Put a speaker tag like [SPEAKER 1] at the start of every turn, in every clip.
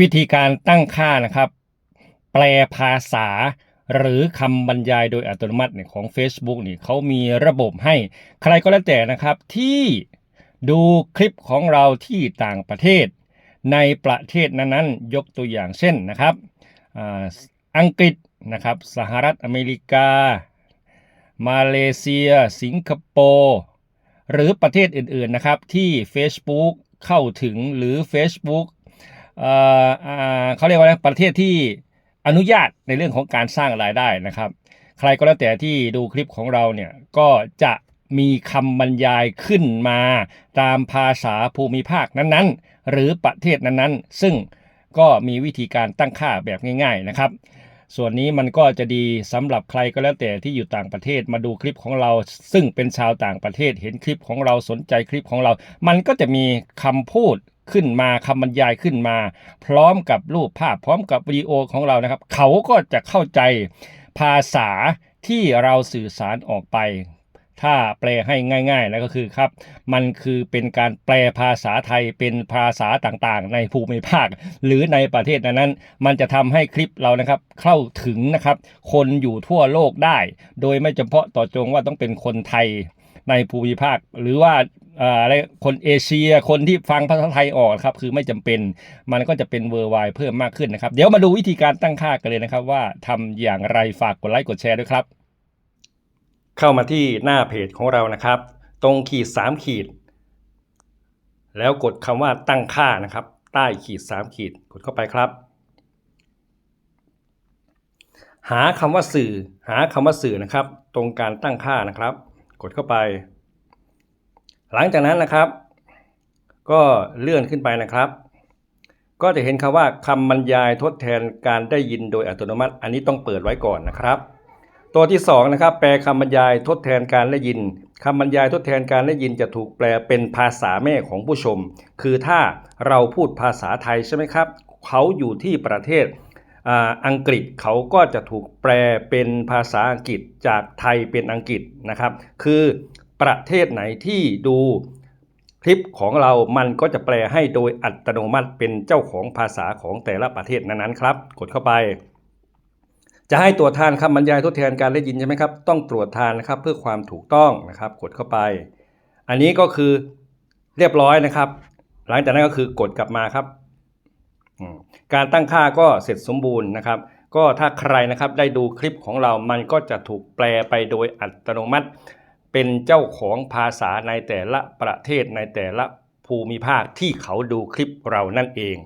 [SPEAKER 1] วิธีการตั้งค่านะครับ แปลภาษา หรือคำบรรยายโดยอัตโนมัติเนี่ยของ Facebook นี่เขามีระบบให้ใครก็แล้วแต่นะครับที่ดูคลิปของเราที่ต่างประเทศ ในประเทศนั้นๆ ยกตัวอย่างเช่นนะครับอ,อังกฤษนะครับสหรัฐอเมริกา มาเลเซีย สิงคโปร์หรือประเทศอื่นๆนะครับที่ Facebook เข้าถึงหรือ Facebook เขาเรียกว่าอะไรประเทศที่อนุญาตในเรื่องของการสร้างรายได้นะครับ ใครก็แล้วแต่ที่ดูคลิปของเราเนี่ยก็จะมีคำบรรยายขึ้นมาตามภาษาภูมิภาคนั้นๆ หรือประเทศนั้นๆ ซึ่งก็มีวิธีการตั้งค่าแบบง่าย ๆนะครับ ส่วนนี้มันก็จะดีสำหรับใครก็แล้วแต่ที่อยู่ต่างประเทศมาดูคลิปของเรา ซึ่งเป็นชาวต่างประเทศเห็นคลิปของเราสนใจคลิปของเรา มันก็จะมีคำพูด ขึ้นมาคำบรรยายขึ้นมา พร้อมกับรูปภาพพร้อมกับวิดีโอของเรานะครับ เขาก็จะเข้าใจภาษาที่เราสื่อสารออกไป ถ้าแปลให้ง่ายๆแล้วก็คือครับ มันคือเป็นการแปลภาษาไทยเป็นภาษาต่างๆ ในภูมิภาค หรือในประเทศนั้นๆมันจะทำให้คลิปเรานะครับเข้าถึงนะครับ คนอยู่ทั่วโลกได้ โดยไม่จำเพาะต่อจงว่าต้องเป็นคนไทยในภูมิภาค หรือว่า อะไรคนเอเชียคนที่ฟังภาษาไทยออกครับคือไม่จำเป็นมันก็จะเป็นเวอร์ไวเพิ่มมากขึ้นนะครับ เดี๋ยวมาดูวิธีการตั้งค่ากันเลยนะครับ ว่าทำอย่างไรฝากกดไลค์กดแชร์ด้วยครับ เข้ามาที่หน้าเพจของเรานะครับ ตรงขีด 3 ขีด แล้วกดคำว่าตั้งค่านะครับ ใต้ขีด 3 ขีดกดเข้าไปครับ หาคำว่าสื่อ หาคำว่าสื่อนะครับ ตรงการตั้งค่านะครับ กดเข้าไป หลังจากนั้นนะครับ ก็เลื่อนขึ้นไปนะครับ ก็จะเห็นคำว่าคำบรรยายทดแทนการได้ยินโดยอัตโนมัติ อันนี้ต้องเปิดไว้ก่อนนะครับ ตัวที่2นะครับแปลคำบรรยายทดแทนการได้ยินคำบรรยายทดแทนการได้ยินจะถูกแปลเป็นภาษาแม่ของผู้ชม คือถ้าเราพูดภาษาไทยใช่ไหมครับเขาอยู่ที่ประเทศอังกฤษเขาก็จะถูกแปลเป็นภาษาอังกฤษจากไทยเป็นอังกฤษนะครับ คือ ประเทศไหนที่ดูคลิปของเรามันก็จะแปลให้โดยอัตโนมัติเป็นเจ้าของภาษาของแต่ละประเทศนั้นๆครับ กดเข้าไป จะให้ตรวจทานคำบรรยายทดแทนการได้ยินใช่ไหมครับ ต้องตรวจทานนะครับเพื่อความถูกต้องนะครับ กดเข้าไป อันนี้ก็คือเรียบร้อยนะครับ หลังจากนั้นก็คือกดกลับมาครับ การตั้งค่าก็เสร็จสมบูรณ์นะครับ ก็ถ้าใครนะครับได้ดูคลิปของเรามันก็จะถูกแปลไปโดยอัตโนมัติ เป็นเจ้าของภาษาในแต่ละประเทศในแต่ละภูมิภาคที่เขาดูคลิปเรานั่นเอง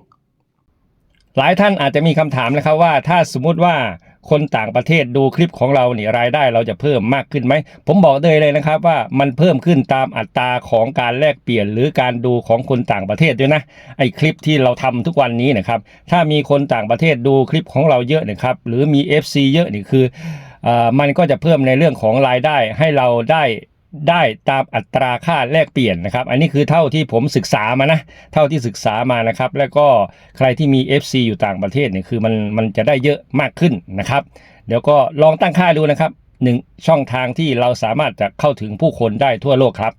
[SPEAKER 1] หลายท่านอาจจะมีคำถามนะครับว่าถ้าสมมุติว่าคนต่างประเทศดูคลิปของเราเนี่ยรายได้เราจะเพิ่มมากขึ้นไหม ผมบอกเลยเลยนะครับว่ามันเพิ่มขึ้นตามอัตราของการแลกเปลี่ยน หรือการดูของคนต่างประเทศด้วยนะไอ้คลิปที่เราทำทุกวันนี้นะครับถ้ามีคนต่างประเทศดูคลิปของเราเยอะนะครับหรือมี FC เยอะนี่คือ มันก็จะเพิ่มในเรื่องของรายได้ให้เราได้ได้ตามอัตราค่าแลกเปลี่ยนนะครับ อันนี้คือเท่าที่ผมศึกษามานะ เท่าที่ศึกษามานะครับ แล้วก็ใครที่มี FC อยู่ต่างประเทศเนี่ยคือมันมันจะได้เยอะมากขึ้นนะครับ เดี๋ยวก็ลองตั้งค่าดูนะครับหนึ่งช่องทางที่เราสามารถจะเข้าถึงผู้คนได้ทั่วโลกครับ